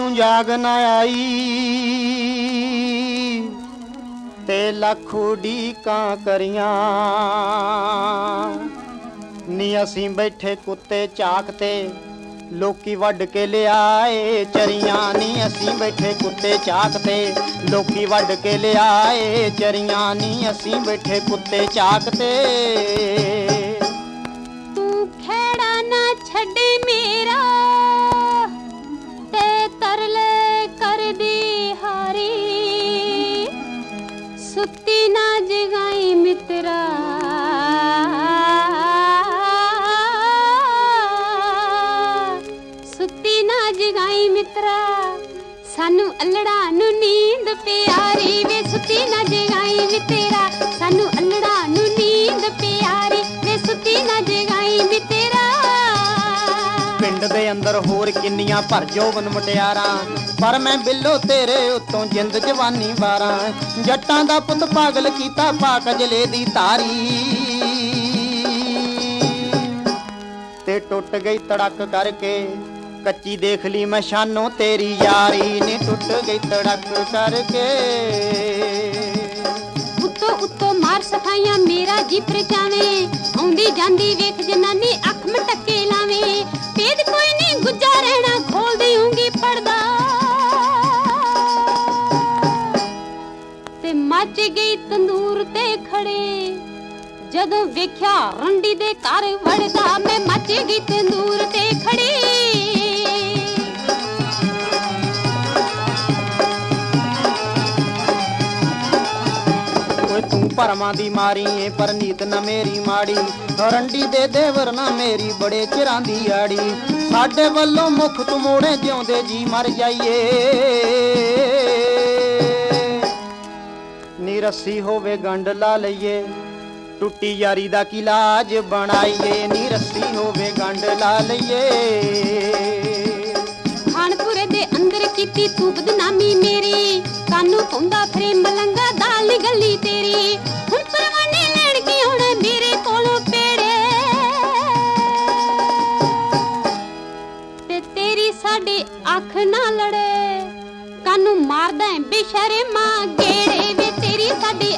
ਸੁੱਤੀ ਨੂੰ ਜਾਗ ਨਾ ਆਈ। ਤੇ ਲੱਖ ਉਡੀਕਾਂ ਕਰੀਆਂ। ਨੀ ਅਸੀਂ ਬੈਠੇ ਕੁੱਤੇ ਝਾਕ ਤੇ ਲੋਕੀ ਵੱਢ ਕੇ ਲਿਆਏ ਚਰੀਆਂ। ਨੀ ਅਸੀਂ ਬੈਠੇ ਕੁੱਤੇ ਝਾਕ ਤੇ ਲੋਕੀ ਵੱਢ ਕੇ ਲਿਆਏ ਚਰੀਆਂ। ਨੀ ਅਸੀਂ ਬੈਠੇ ਕੁੱਤੇ ਝਾਕ ਤੇ ਤਰਲੇ ਕਰਦੀ ਹਾਰੀ। ਸੁੱਤੀ ਨਾ ਜਗਾਈ ਮਿੱਤਰਾ। ਸੁੱਤੀ ਨਾ ਜਗਾਈ ਮਿੱਤਰਾ। ਸਾਨੂੰ ਅਲੜਾ ਨੂੰ ਨੀਂਦ ਪਿਆ ਪਿੰਡ ਦੇ ਅੰਦਰ ਹੋਰ ਕਿੰਨੀਆਂ ਭਰ ਜੋਬਨ ਮੁਟਿਆਰਾਂ। ਪਰ ਮੈਂ ਬਿੱਲੋ ਤੇਰੇ ਉੱਤੋਂ ਜਿੰਦ ਜਵਾਨੀ ਵਾਰਾਂ। ਜੱਟਾਂ ਦਾ ਪੁੱਤ ਪਾਗਲ ਕੀਤਾ ਪਾਕ ਜਲੇ ਦੀ ਤਾਰੀ ਤੇ ਟੁੱਟ ਗਈ ਤੜਕ ਕਰਕੇ, ਕੱਚੀ ਦੇਖ ਲਈ ਮੈਂ ਸ਼ਾਨੋ ਤੇਰੀ ਯਾਰੀ। ਨੇ ਟੁੱਟ ਗਈ ਤੜਕ ਕਰਕੇ। ਉੱਤੋਂ ਉੱਤੋਂ ਮਾਰ ਸਫਾਈਆਂ ਮੇਰਾ ਜੀ ਪਰਚਾਵੇਂ ਆਉਂਦੀ ਜਾਂਦੀ ਵੇਖ ਜਨਾਨੀ ਅੱਖ ਮਟਕੇ। ਮੱਚ ਗਈ ਤੰਦੂਰ ਤੇ ਖੜੇ। ਜਦੋਂ ਵੇਖਿਆ ਰੰਡੀ ਦੇ ਘਰ ਵੜਦਾ, ਮੈਂ ਮੱਚ ਗਈ ਤੰਦੂਰ ਤੇ ਖੜੀ। ਓਏ ਤੂੰ ਪਰਮਾਂ ਦੀ ਮਾਰੀ ਏ, ਪਰਨੀਤ ਨਾ ਮੇਰੀ ਮਾੜੀ। ਰੰਡੀ ਦੇ ਦੇਵਰ ਨਾ ਮੇਰੀ, ਬੜੇ ਚਿਰਾਂ ਦੀ ਆੜੀ। ਸਾਡੇ ਵੱਲੋਂ ਮੁਖ ਤੂੰ ਮੋੜੇ ਜਿਉਂਦੇ ਜੀ ਮਰ ਜਾਈਏ। ਨੀ ਰੱਸੀ ਹੋਵੇ ਗੰਢ ਲਾ ਲਈਏ। ਟੁੱਟੀ ਯਾਰੀ ਦਾ ਕੀ ਲਾਜ ਬਣਾਈਏ? ਨੀ ਰੱਸੀ ਹੋਵੇ ਗੰਢ ਲਾ ਲਈਏ। ਖਾਨਪੁਰੇ ਦੇ ਅੰਦਰ ਕੀਤੀ ਤੂੰ ਬਦਨਾਮੀ ਮੇਰੀ। ਕਾਨੂੰ ਪਾਉਂਦਾ ਫਰੇ ਮਲੰਗਾ ਦਾਲ ਗੱਲੀ ਤੇਰੀ। ਹੁਣ ਪਰਵਾਨੇ ਲੈਣ ਕੀ ਹੁਣ ਮੇਰੇ ਕੋਲੋਂ ਪੇੜੇ? ਤੇ ਤੇਰੀ ਸਾਡੇ ਅੱਖ ਨਾ ਲੜੇ। ਕਾਨੂੰ ਮਾਰਦਾ ਏ ਬੇਸ਼ਰਮਾ ਗੇੜੇ ਵੇ ਤੇਰੀ ਸਾਡੀ